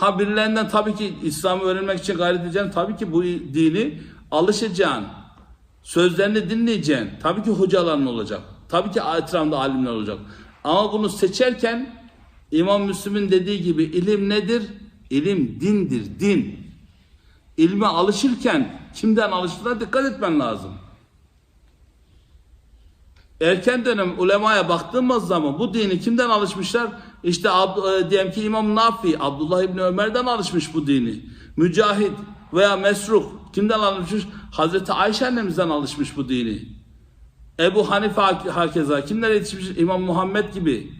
Ha birilerinden tabii ki İslam'ı öğrenmek için gayret edeceksin. Tabii ki bu dini alışacaksın. Sözlerini dinleyeceksin. Tabii ki hocaların olacak. Tabii ki etrafında alimler olacak. Ama bunu seçerken İmam Müslim'in dediği gibi ilim nedir? İlim dindir, din. İlme alışırken kimden alıştığına dikkat etmen lazım. Erken dönem ulemaya baktığımız zaman bu dini kimden alışmışlar? İşte Ab- e, diyelim ki İmam Nafi, Abdullah İbni Ömer'den alışmış bu dini. Mücahit veya Mesruk kimden alışmış? Hazreti Ayşe annemizden alışmış bu dini. Ebu Hanife hak- hakeza kimler yetişmiş? İmam Muhammed gibi,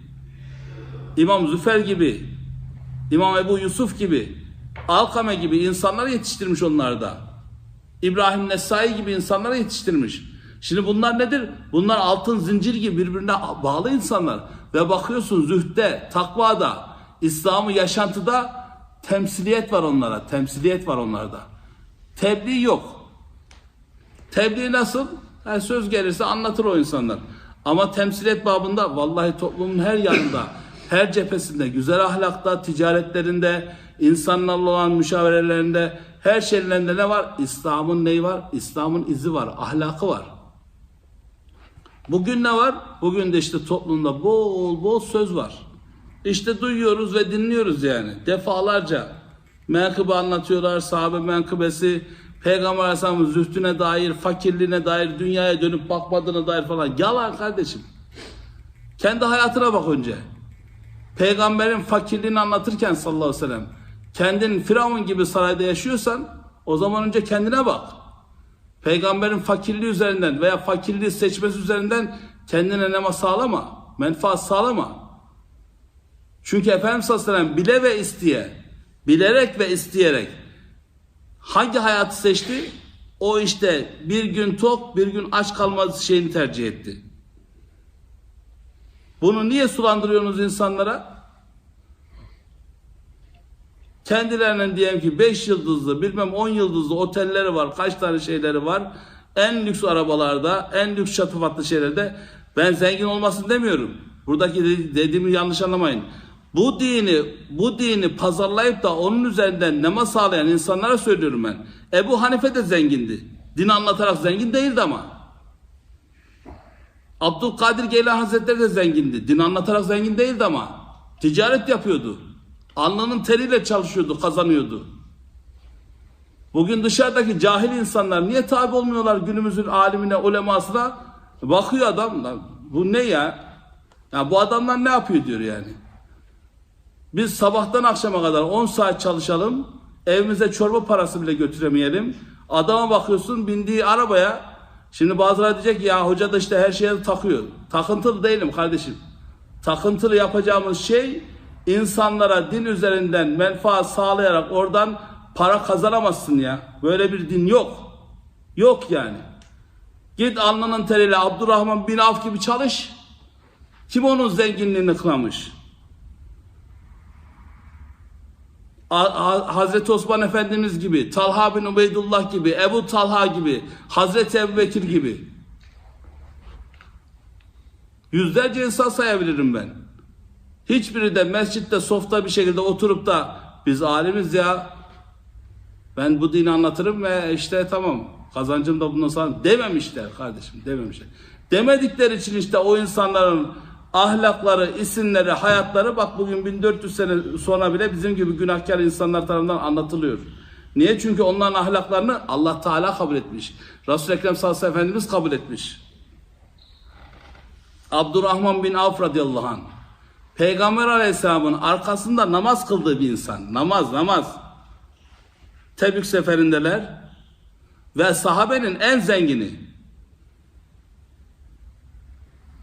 İmam Züfer gibi, İmam Ebu Yusuf gibi, Alkame gibi insanlar yetiştirmiş onlarda. İbrahim Nesai gibi insanlara yetiştirmiş. Şimdi bunlar nedir? Bunlar altın zincir gibi birbirine bağlı insanlar. Ve bakıyorsun zühde, takvada, İslam'ı yaşantıda temsiliyet var onlara. Temsiliyet var onlarda. Tebliğ yok. Tebliğ nasıl? Ha, söz gelirse anlatır o insanlar. Ama temsiliyet babında vallahi toplumun her yanında, her cephesinde, güzel ahlakta, ticaretlerinde, insanlarla olan müşaverelerinde, her şeylerinde ne var? İslam'ın neyi var? İslam'ın izi var, ahlakı var. Bugün ne var? Bugün de işte toplumda bol bol söz var. İşte duyuyoruz ve dinliyoruz yani. Defalarca menkıbe anlatıyorlar, sahabe menkıbesi, Peygamber Aleyhisselam'ın zühdüne dair, fakirliğine dair, dünyaya dönüp bakmadığına dair falan. Yalan kardeşim. Kendi hayatına bak önce. Peygamberin fakirliğini anlatırken sallallahu aleyhi ve sellem kendin Firavun gibi sarayda yaşıyorsan o zaman önce kendine bak. Peygamberin fakirliği üzerinden veya fakirliği seçmesi üzerinden kendine nema sağlama. Menfaat sağlama. Çünkü Efendimiz sallallahu bile ve isteye, bilerek ve isteyerek hangi hayatı seçti? O işte bir gün tok, bir gün aç kalması şeyini tercih etti. Bunu niye sulandırıyorsunuz insanlara? Kendilerinin diyelim ki 5 yıldızlı bilmem 10 yıldızlı otelleri var. Kaç tane şeyleri var. En lüks arabalarda, en lüks şatafatlı şeylerde ben zengin olmasın demiyorum. Buradaki de- dediğimi yanlış anlamayın. Bu dini, bu dini pazarlayıp da onun üzerinden nema sağlayan insanlara söylüyorum ben. Ebu Hanife de zengindi. Din anlatarak zengin değildi ama. Abdülkadir Geylani Hazretleri de zengindi. Din anlatarak zengin değildi ama. Ticaret yapıyordu. Alnının teriyle çalışıyordu, kazanıyordu. Bugün dışarıdaki cahil insanlar niye tabi olmuyorlar günümüzün alimine, ulemasına? Bakıyor adam, bu ne ya? Ya bu adamlar ne yapıyor diyor yani. Biz sabahtan akşama kadar 10 saat çalışalım, evimize çorba parası bile götüremeyelim. Adama bakıyorsun bindiği arabaya, şimdi bazıları diyecek ya hoca da işte her şeye takıyor. Takıntılı değilim kardeşim. Takıntılı yapacağımız şey insanlara din üzerinden menfaat sağlayarak oradan para kazanamazsın ya. Böyle bir din yok. Yok yani. Git alnının teriyle Abdurrahman bin Avf gibi çalış. Kim onun zenginliğini Ha- Hazreti Osman Efendimiz gibi, Talha bin Ubeydullah gibi, Ebu Talha gibi, Hazreti Ebu Bekir gibi. Yüzlerce insan sayabilirim ben. Hiçbiri de mescitte softa bir şekilde oturup da biz alimiz ya ben bu dini anlatırım ve işte tamam kazancım da bundan sonra dememişler kardeşim dememişler. Demedikleri için işte o insanların ahlakları, isimleri, hayatları bak bugün 1400 sene sonra bile bizim gibi günahkar insanlar tarafından anlatılıyor. Niye? Çünkü onların ahlaklarını Allah Teala kabul etmiş. Resul-i Ekrem sallallahu aleyhi ve Efendimiz kabul etmiş. Abdurrahman bin Avf radıyallahu anh. Peygamber aleyhisselamın arkasında namaz kıldığı bir insan. Namaz, namaz. Tebük seferindeler ve sahabenin en zengini.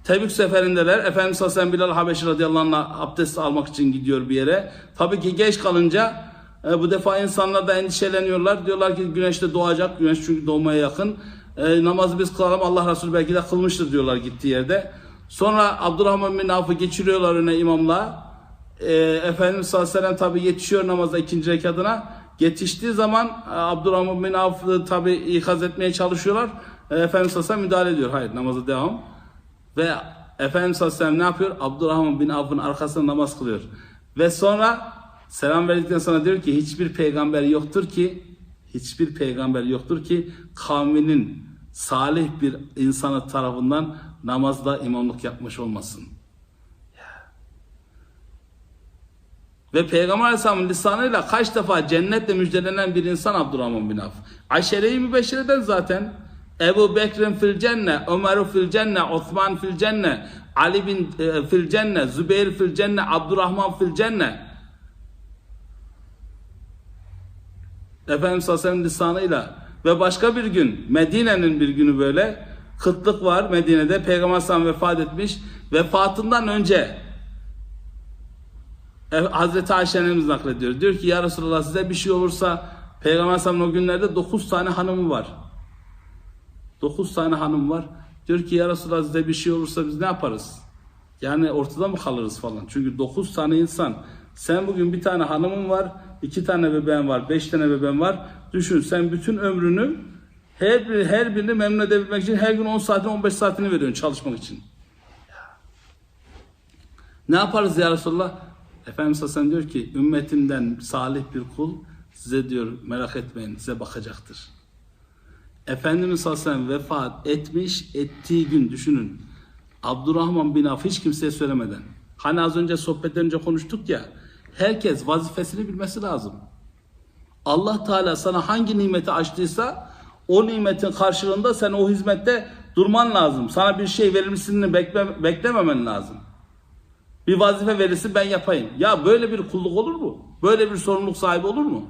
Tebük seferindeler. Efendimiz Hasan Bilal Habeşi radıyallahu anh abdest almak için gidiyor bir yere. Tabii ki geç kalınca e, bu defa insanlar da endişeleniyorlar. Diyorlar ki güneş de doğacak. Güneş çünkü doğmaya yakın. E, namazı biz kılalım. Allah Resulü belki de kılmıştır diyorlar gittiği yerde. Sonra Abdurrahman bin Avf'ı geçiriyorlar öne imamla. E, Efendimiz sallallahu aleyhi ve sellem tabi yetişiyor namaza ikinci rekatına. Yetiştiği zaman e, Abdurrahman bin Avf'ı tabi ikaz etmeye çalışıyorlar. E, Efendimiz sallallahu müdahale ediyor. Hayır namaza devam. Ve Efendimiz sallallahu aleyhi ne yapıyor? Abdurrahman bin Avf'ın arkasında namaz kılıyor. Ve sonra Selam verdikten sonra diyor ki hiçbir peygamber yoktur ki hiçbir peygamber yoktur ki kavminin salih bir insanı tarafından namazda imamlık yapmış olmasın. Ve Peygamber Aleyhisselam'ın lisanıyla kaç defa cennetle müjdelenen bir insan Abdurrahman bin Avf. Aşere-i Mübeşşire'den zaten Ebu Bekir'in fil cenne, Ömer'u fil cenne, Osman fil cenne, Ali bin e, fil cenne, Zübeyir fil cenne, Abdurrahman fil cenne. Efendimiz sallallahu aleyhi ve sellem lisanıyla ve başka bir gün Medine'nin bir günü böyle kıtlık var Medine'de Peygamber Aleyhisselam vefat etmiş vefatından önce Hazreti Ayşe annemiz naklediyor. Diyor ki ya Resulallah size bir şey olursa Peygamber Aleyhisselam'ın o günlerde 9 tane hanımı var. 9 tane hanım var. Diyor ki ya Resulallah size bir şey olursa biz ne yaparız? Yani ortada mı kalırız falan. Çünkü 9 tane insan. Sen bugün bir tane hanımın var, iki tane bebeğin var, beş tane bebeğin var. Düşün sen bütün ömrünü her, bir, her birini memnun edebilmek için her gün 10 saatini 15 saatini veriyorsun çalışmak için. Ne yaparız ya Resulallah? Efendimiz Hasan diyor ki ümmetimden salih bir kul size diyor merak etmeyin size bakacaktır. Efendimiz Hasan vefat etmiş ettiği gün düşünün. Abdurrahman bin Avf hiç kimseye söylemeden. Hani az önce sohbetten önce konuştuk ya. Herkes vazifesini bilmesi lazım. Allah Teala sana hangi nimeti açtıysa o nimetin karşılığında sen o hizmette durman lazım. Sana bir şey verilmesini bekle, beklememen lazım. Bir vazife verirsin ben yapayım. Ya böyle bir kulluk olur mu? Böyle bir sorumluluk sahibi olur mu?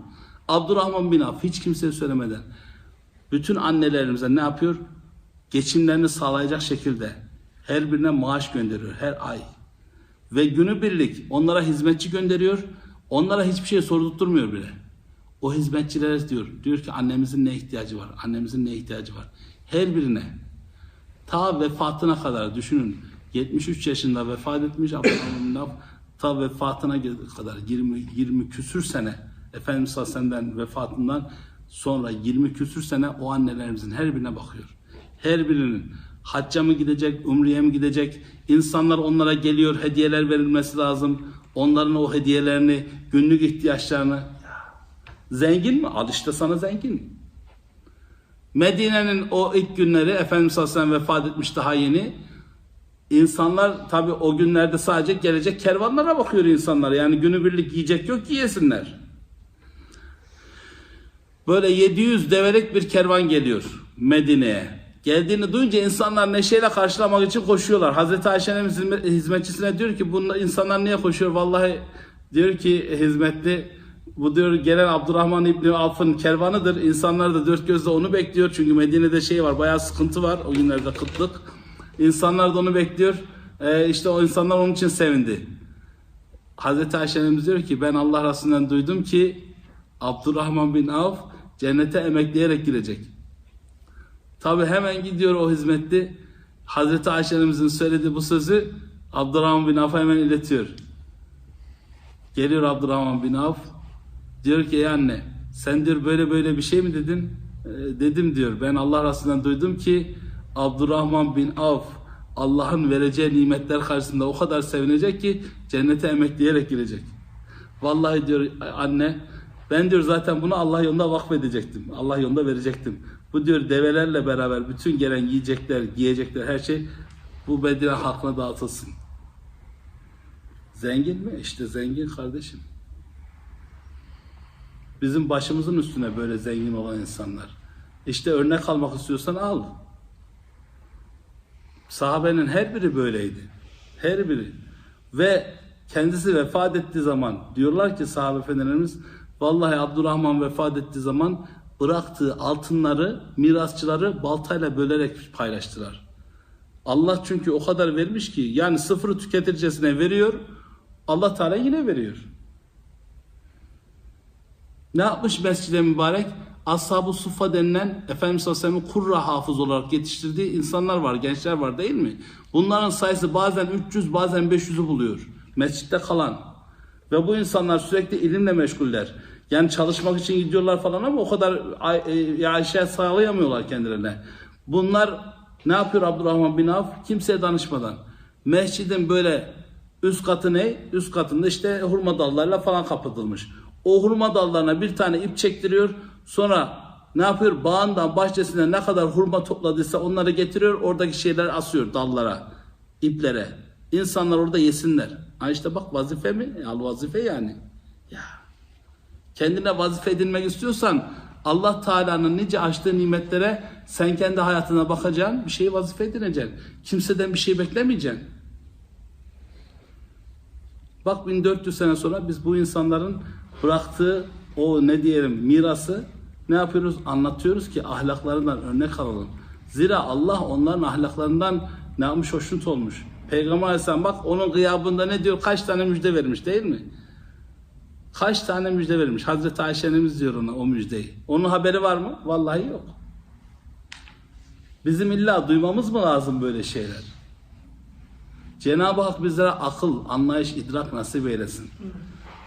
Abdurrahman bin Avf hiç kimseye söylemeden bütün annelerimize ne yapıyor? Geçimlerini sağlayacak şekilde her birine maaş gönderiyor her ay. Ve günübirlik onlara hizmetçi gönderiyor. Onlara hiçbir şey sordurtmuyor bile. O hizmetçilere diyor. Diyor ki annemizin ne ihtiyacı var? Annemizin ne ihtiyacı var? Her birine. Ta vefatına kadar düşünün. 73 yaşında vefat etmiş Avf. Ta vefatına kadar 20, 20 küsür sene Efendimiz sellem'den vefatından sonra 20 küsür sene o annelerimizin her birine bakıyor. Her birinin hacca mı gidecek, umreye mi gidecek? İnsanlar onlara geliyor, hediyeler verilmesi lazım. Onların o hediyelerini, günlük ihtiyaçlarını. Zengin mi? Al işte sana zengin. Medine'nin o ilk günleri Efendimiz sallallahu vefat etmiş daha yeni. İnsanlar tabi o günlerde sadece gelecek kervanlara bakıyor insanlar. Yani günübirlik yiyecek yok ki yesinler. Böyle 700 develik bir kervan geliyor Medine'ye. Geldiğini duyunca insanlar neşeyle karşılamak için koşuyorlar. Hazreti Ayşe'nin hizmetçisine diyor ki bunlar insanlar niye koşuyor? Vallahi diyor ki hizmetli bu diyor gelen Abdurrahman İbni Avf'ın kervanıdır. İnsanlar da dört gözle onu bekliyor. Çünkü Medine'de şey var bayağı sıkıntı var o günlerde kıtlık. İnsanlar da onu bekliyor. Ee, işte o insanlar onun için sevindi. Hazreti Ayşe'miz diyor ki ben Allah Resulü'nden duydum ki Abdurrahman bin Avf cennete emekleyerek girecek. Tabi hemen gidiyor o hizmetli. Hazreti Ayşe'mizin söylediği bu sözü Abdurrahman bin Avf'a hemen iletiyor. Geliyor Abdurrahman bin Avf. Diyor ki ey anne sen diyor böyle böyle bir şey mi dedin? E, dedim diyor. Ben Allah Resulü'nden duydum ki Abdurrahman bin Avf Allah'ın vereceği nimetler karşısında o kadar sevinecek ki cennete emekleyerek girecek. Vallahi diyor anne ben diyor zaten bunu Allah yolunda vakfedecektim. Allah yolunda verecektim. Bu diyor develerle beraber bütün gelen yiyecekler, giyecekler her şey bu Medine halkına dağıtılsın. Zengin mi? İşte zengin kardeşim. Bizim başımızın üstüne böyle zengin olan insanlar. İşte örnek almak istiyorsan al. Sahabenin her biri böyleydi. Her biri. Ve kendisi vefat ettiği zaman diyorlar ki sahabe efendilerimiz vallahi Abdurrahman vefat ettiği zaman bıraktığı altınları mirasçıları baltayla bölerek paylaştılar. Allah çünkü o kadar vermiş ki yani sıfırı tüketircesine veriyor Allah Teala yine veriyor. Ne yapmış Mescid-i Mübarek? Ashab-ı Suffa denilen Efendimiz sallallahu aleyhi ve sellem'in kurra hafız olarak yetiştirdiği insanlar var, gençler var değil mi? Bunların sayısı bazen 300 bazen 500'ü buluyor. Mescitte kalan. Ve bu insanlar sürekli ilimle meşguller. Yani çalışmak için gidiyorlar falan ama o kadar e, şey sağlayamıyorlar kendilerine. Bunlar ne yapıyor Abdurrahman bin Avf? Kimseye danışmadan. Mescidin böyle Üst katı ne? Üst katında işte hurma dallarıyla falan kapatılmış. O hurma dallarına bir tane ip çektiriyor. Sonra ne yapıyor? Bağından, bahçesinden ne kadar hurma topladıysa onları getiriyor. Oradaki şeyler asıyor dallara, iplere. İnsanlar orada yesinler. Ha işte bak vazife mi? Al vazife yani. Ya. Kendine vazife edinmek istiyorsan Allah Teala'nın nice açtığı nimetlere sen kendi hayatına bakacaksın, bir şeyi vazife edineceksin. Kimseden bir şey beklemeyeceksin. Bak 1400 sene sonra biz bu insanların bıraktığı o ne diyelim mirası ne yapıyoruz? Anlatıyoruz ki ahlaklarından örnek alalım. Zira Allah onların ahlaklarından ne yapmış? Hoşnut olmuş. Peygamber Aleyhisselam bak onun gıyabında ne diyor? Kaç tane müjde vermiş değil mi? Kaç tane müjde vermiş? Hazreti Ayşe'nimiz diyor ona o müjdeyi. Onun haberi var mı? Vallahi yok. Bizim illa duymamız mı lazım böyle şeyler? Cenab-ı Hak bizlere akıl, anlayış, idrak nasip eylesin.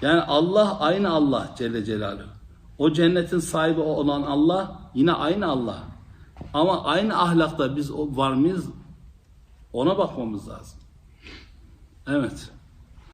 Yani Allah aynı Allah Celle Celaluhu. O cennetin sahibi olan Allah yine aynı Allah. Ama aynı ahlakta biz var mıyız? Ona bakmamız lazım. Evet.